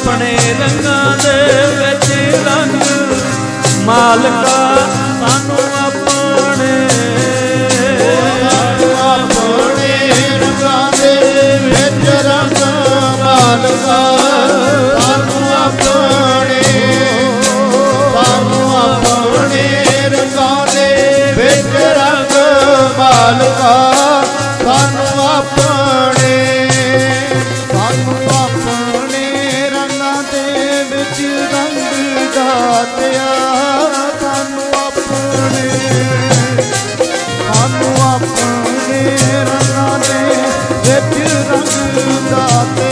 ਆਪਣੇ ਰੰਗਾਂ ਦੇ ਵਿੱਚ ਰੰਗ। ਮਾਲਕਾ ਸਾਨੂੰ ਆਪਣੇ। ਆਪਣੇ ਰੰਗਾਂ ਦੇ ਵਿੱਚ ਰੰਗ। ਮਾਲਕਾ ਦੇ ਵਿੱਚ ਰੰਗ ਦਾਤਿਆ ਤੁਹਾਨੂੰ ਆਪਣੇ ਤੁਹਾਨੂੰ ਆਪਣੇ ਰੰਗਾਂ ਦੇ ਵਿੱਚ ਰੰਗ ਦਾਤਿਆ